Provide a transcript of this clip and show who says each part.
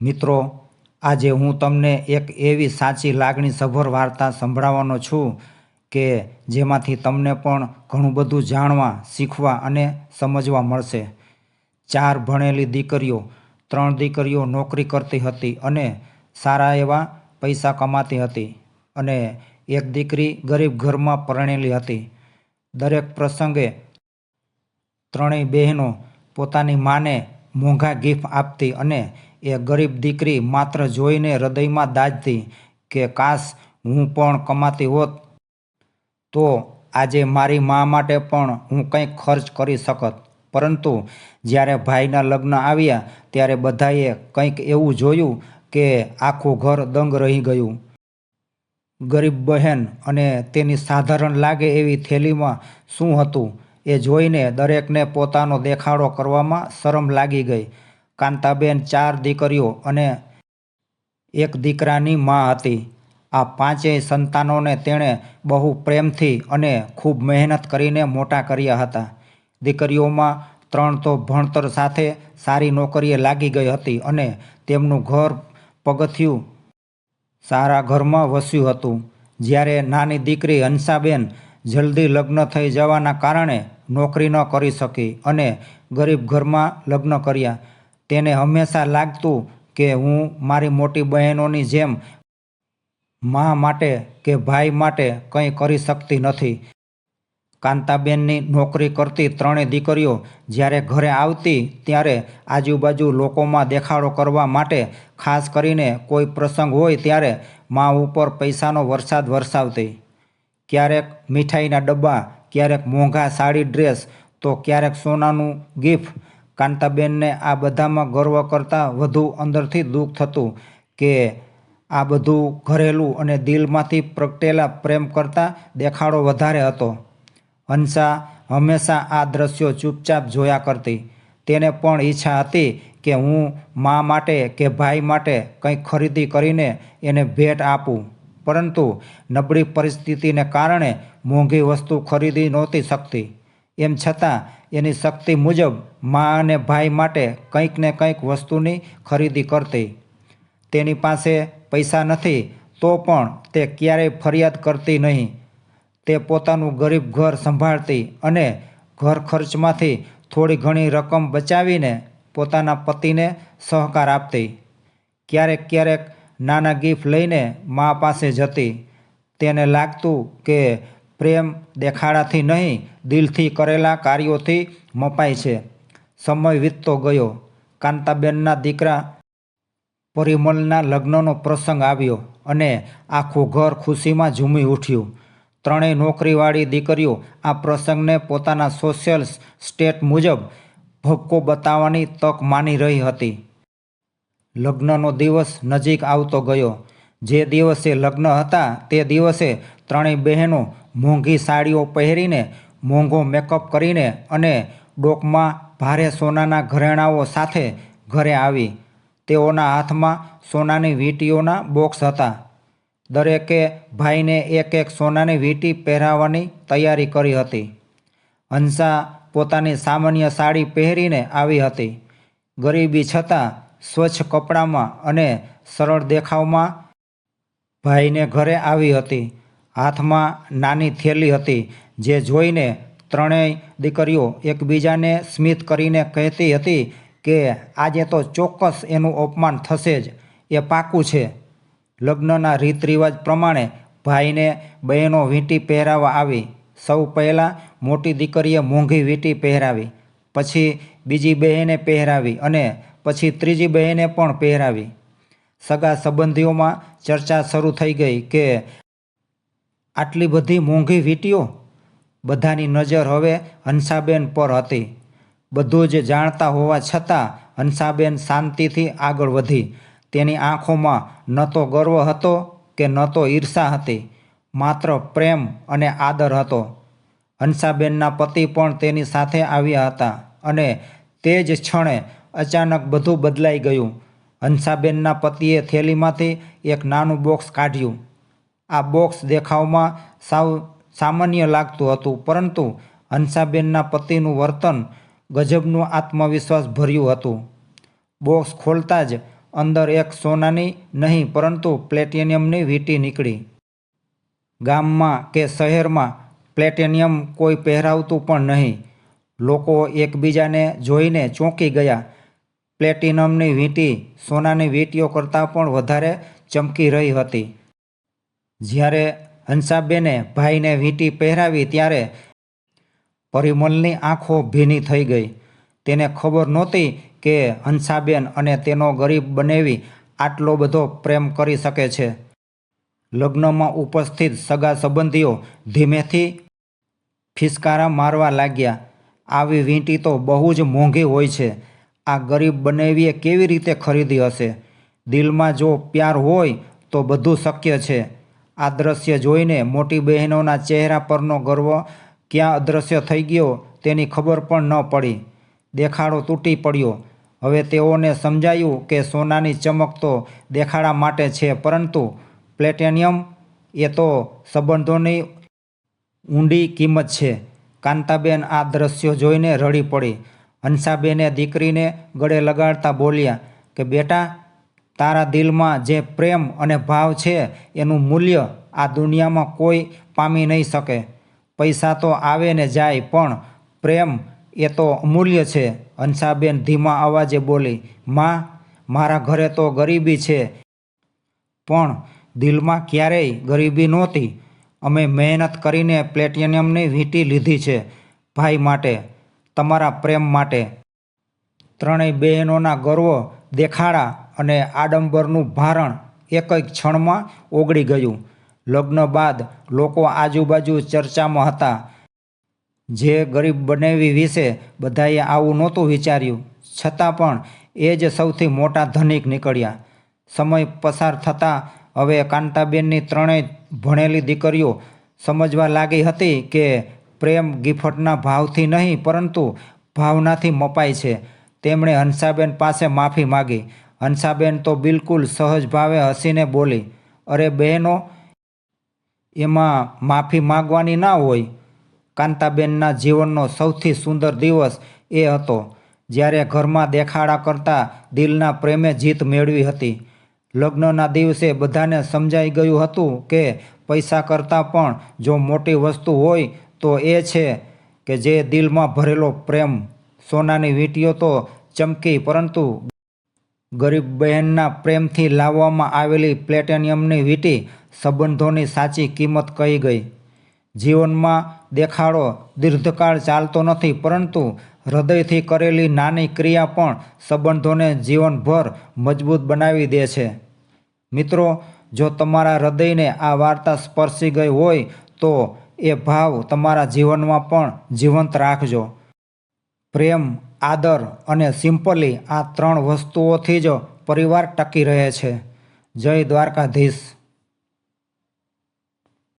Speaker 1: મિત્રો, આજે હું તમને એક એવી સાચી લાગણી સભર વાર્તા સંભળાવવાનો છું કે જેમાંથી તમને પણ ઘણું બધું જાણવા, શીખવા અને સમજવા મળશે. ચાર ભણેલી દીકરીઓ, ત્રણ દીકરીઓ નોકરી કરતી હતી અને સારા એવા પૈસા કમાતી હતી અને એક દીકરી ગરીબ ઘરમાં પરણેલી હતી. દરેક પ્રસંગે ત્રણેય બહેનો પોતાની માને મોંઘા ગિફ્ટ આપતી અને એ ગરીબ દીકરી માત્ર જોઈને હૃદયમાં દાજતી કે કાશ હું પણ કમાતી હોત, તો આજે મારી મા માટે પણ હું કંઈક ખર્ચ કરી શકત. પરંતુ જ્યારે ભાઈના લગ્ન આવ્યા, ત્યારે બધાએ કંઈક એવું જોયું કે આખું ઘર દંગ રહી ગયું. ગરીબ બહેન અને તેની સાધારણ લાગે એવી થેલીમાં શું હતું એ જોઈને દરેકને પોતાનો દેખાડો કરવામાં શરમ લાગી ગઈ. કાંતાબેન ચાર દીકરીઓ અને એક દીકરાની મા હતી. આ પાંચેય સંતાનોને તેણે બહુ પ્રેમથી અને ખૂબ મહેનત કરીને મોટા કર્યા હતા. દીકરીઓમાં ત્રણ તો ભણતર સાથે સારી નોકરીએ લાગી ગઈ હતી અને તેમનું ઘર પગથિયું સારા ઘરમાં વસ્યું હતું. જ્યારે નાની દીકરી હંસાબેન જલ્દી લગ્ન થઈ જવાના કારણે નોકરી ન કરી શકી અને ગરીબ ઘરમાં લગ્ન કર્યા. તેને હંમેશા લાગતું કે હું મારી મોટી બહેનોની જેમ મા માટે કે ભાઈ માટે કંઈ કરી શકતી નથી. કાંતાબેનની નોકરી કરતી ત્રણેય દીકરીઓ જ્યારે ઘરે આવતી ત્યારે આજુબાજુ લોકોમાં દેખાડો કરવા માટે ખાસ કરીને કોઈ પ્રસંગ હોય ત્યારે મા ઉપર પૈસાનો વરસાદ વરસાવતી. ક્યારેક મીઠાઈના ડબ્બા, ક્યારેક મોંઘા સાડી ડ્રેસ, તો ક્યારેક સોનાનું ગિફ્ટ કાંતાબેનને આ બધામાં ગર્વ કરતાં વધુ અંદરથી દુઃખ થતું કે આ બધું ઘરેલું અને દિલમાંથી પ્રગટેલા પ્રેમ કરતાં દેખાડો વધારે હતો. હંસા હંમેશા આ દ્રશ્યો ચૂપચાપ જોયા કરતી. તેને પણ ઈચ્છા હતી કે હું મા માટે કે ભાઈ માટે કંઈક ખરીદી કરીને એને ભેટ આપું. પરંતુ નબળી પરિસ્થિતિને કારણે મોંઘી વસ્તુ ખરીદી નહોતી શકતી. એમ છતાં એની શક્તિ મુજબ મા અને ભાઈ માટે કંઈક ને કંઈક વસ્તુની ખરીદી કરતી. તેની પાસે પૈસા નથી, તો પણ તે ક્યારેય ફરિયાદ કરતી નહીં. તે પોતાનું ગરીબ ઘર સંભાળતી અને ઘર ખર્ચમાંથી થોડી ઘણી રકમ બચાવીને પોતાના પતિને સહકાર આપતી. ક્યારેક ક્યારેક નાના ગિફ્ટ લઈને મા પાસે જતી. તેને લાગતું કે પ્રેમ દેખાડાથી નહીં, દિલથી કરેલા કાર્યોથી મપાય છે. સમય વીતતો ગયો. કાંતાબેનના દીકરા પરિમલના લગ્નનો પ્રસંગ આવ્યો અને આખું ઘર ખુશીમાં ઝૂમી ઉઠ્યું. ત્રણેય નોકરીવાળી દીકરીઓ આ પ્રસંગને પોતાના સોશિયલ સ્ટેટ મુજબ ભપકો બતાવવાની તક માની રહી હતી. લગ્નનો દિવસ નજીક આવતો ગયો. જે દિવસે લગ્ન હતા તે દિવસે ત્રણેય બહેનો મોંઘી સાડીઓ પહેરીને, મોંઘો મેકઅપ કરીને અને ડોકમાં ભારે સોનાના ઘરેણાઓ સાથે ઘરે આવી. તેઓના હાથમાં સોનાની વીંટીઓના બોક્સ હતા. દરેકે ભાઈને એક એક સોનાની વીંટી પહેરાવવાની તૈયારી કરી હતી. હંસા પોતાની સામાન્ય સાડી પહેરીને આવી હતી. ગરીબી છતાં સ્વચ્છ કપડામાં અને સરળ દેખાવમાં ભાઈને ઘરે આવી હતી. હાથમાં નાની થેલી હતી જે જોઈને ત્રણેય દીકરીઓ એકબીજાને સ્મિત કરીને કહેતી હતી કે આજે તો ચોક્કસ એનું અપમાન થશે જ, એ પાકું છે. લગ્નના રીત રિવાજ પ્રમાણે ભાઈને બહેનો વીંટી પહેરાવવા આવી. સૌ પહેલાં મોટી દીકરીએ મોંઘી વીંટી પહેરાવી, પછી બીજી બહેને પહેરાવી અને પછી ત્રીજી બહેને પણ પહેરાવી. સગા સંબંધીઓમાં ચર્ચા શરૂ થઈ ગઈ કે આટલી બધી મોંઘી વીંટીઓ? બધાની નજર હવે હંસાબેન પર હતી. બધું જ જાણતા હોવા છતાં હંસાબેન શાંતિથી આગળ વધી. તેની આંખોમાં ન તો ગર્વ હતો કે ન તો ઈર્ષા હતી. માત્ર પ્રેમ અને આદર હતો. હંસાબેનના પતિ પણ તેની સાથે આવ્યા હતા અને તે જ ક્ષણે અચાનક બધું બદલાઈ ગયું. હંસાબેનના પતિએ થેલીમાંથી એક નાનું બોક્સ કાઢ્યું. આ બોક્સ દેખાવમાં સાવ સામાન્ય લાગતું હતું, પરંતુ હંસાબેનના પતિનું વર્તન ગજબનું આત્મવિશ્વાસ ભર્યું હતું. બોક્સ ખોલતા જ અંદર એક સોનાની નહીં, પરંતુ પ્લેટિનિયમની વીંટી નીકળી. ગામમાં કે શહેરમાં પ્લેટિનિયમ કોઈ પહેરાવતું પણ નહીં. લોકો એકબીજાને જોઈને ચોંકી ગયા. પ્લેટિનમની વીંટી સોનાની વીંટીઓ કરતાં પણ વધારે ચમકી રહી હતી. જ્યારે હંસાબેને ભાઈને વીંટી પહેરાવી ત્યારે પરિમલની આંખો ભીની થઈ ગઈ. તેને ખબર નહોતી કે હંસાબેન અને તેનો ગરીબ બનેવી આટલો બધો પ્રેમ કરી શકે છે. લગ્નમાં ઉપસ્થિત સગા સંબંધીઓ ધીમેથી ફિસકારા મારવા લાગ્યા. આવી વીંટી તો બહુ જ મોંઘી હોય છે. આ ગરીબ બનેવીએ કેવી રીતે ખરીદી હશે? દિલમાં જો પ્યાર હોય તો બધું શક્ય છે. આ દ્રશ્ય જોઈને મોટી બહેનોના ચહેરા પરનો ગર્વ ક્યાં અદૃશ્ય થઈ ગયો તેની ખબર પણ ન પડી. દેખાડો તૂટી પડ્યો. હવે તેઓને સમજાયું કે સોનાની ચમક તો દેખાડા માટે છે, પરંતુ પ્લેટેનિયમ એ તો સંબંધોની ઊંડી કિંમત છે. કાંતાબેન આ દ્રશ્યો જોઈને રડી પડી. હંસાબેને દીકરીને ગળે લગાડતા બોલ્યા કે, બેટા તારા દિલમાં જે પ્રેમ અને ભાવ છે, એનું મૂલ્ય આ દુનિયામાં કોઈ પામી નહીં શકે. પૈસા તો આવે ને જાય, પણ પ્રેમ એ તો અમૂલ્ય છે. હંસાબેન ધીમા અવાજે બોલી, માં, મારા ઘરે તો ગરીબી છે. પણ દિલમાં ક્યારેય ગરીબી નહોતી. અમે મહેનત કરીને પ્લેટિનિયમની વીંટી લીધી છે, ભાઈ માટે, તમારા પ્રેમ માટે. ત્રણેય બહેનોના ગર્વ દેખાડા અને આડંબરનું ભારણ એક એક ક્ષણમાં ઓગળી ગયું. લગ્ન બાદ લોકો આજુબાજુ ચર્ચામાં હતા. જે ગરીબ બનેવી વિશે બધાએ આવું નહોતું વિચાર્યું. છતાં પણ એ જ સૌથી મોટા ધનિક નીકળ્યા. સમય પસાર થતાં હવે કાંતાબેનની ત્રણેય ભણેલી દીકરીઓ સમજવા લાગી હતી કે પ્રેમ ગિફ્ટના ભાવથી નહીં પરંતુ ભાવનાથી મપાય છે. તેમણે હંસાબેન પાસે માફી માગી. હંસાબેન તો બિલકુલ સહજ ભાવે હસીને બોલી, અરે બહેનો, એમાં માફી માગવાની ના હોય. કાંતાબેનના જીવનનો સૌથી સુંદર દિવસ એ હતો, જ્યારે ઘરમાં દેખાડા કરતાં દિલના પ્રેમે જીત મેળવી હતી. લગ્નના દિવસે બધાને સમજાઈ ગયું હતું કે પૈસા કરતાં પણ જો મોટી વસ્તુ હોય તો એ છે કે જે દિલમાં ભરેલો પ્રેમ. સોનાની વીંટીઓ તો ચમકી, પરંતુ ગરીબ બહેનના પ્રેમથી લાવવામાં આવેલી પ્લેટિનિયમની વીંટી સંબંધોની સાચી કિંમત કહી ગઈ. જીવનમાં દેખાડો દીર્ઘકાળ ચાલતો નથી, પરંતુ હૃદયથી કરેલી નાની ક્રિયા પણ સંબંધોને જીવનભર મજબૂત બનાવી દે છે. મિત્રો, જો તમારા હૃદયને આ વાર્તા સ્પર્શી ગઈ હોય, તો એ ભાવ તમારા જીવનમાં પણ જીવંત રાખજો. પ્રેમ આદર અને સિમ્પલી આ ત્રણ વસ્તુઓથી જ પરિવાર ટકી રહે છે. જય દ્વારકાધીશ.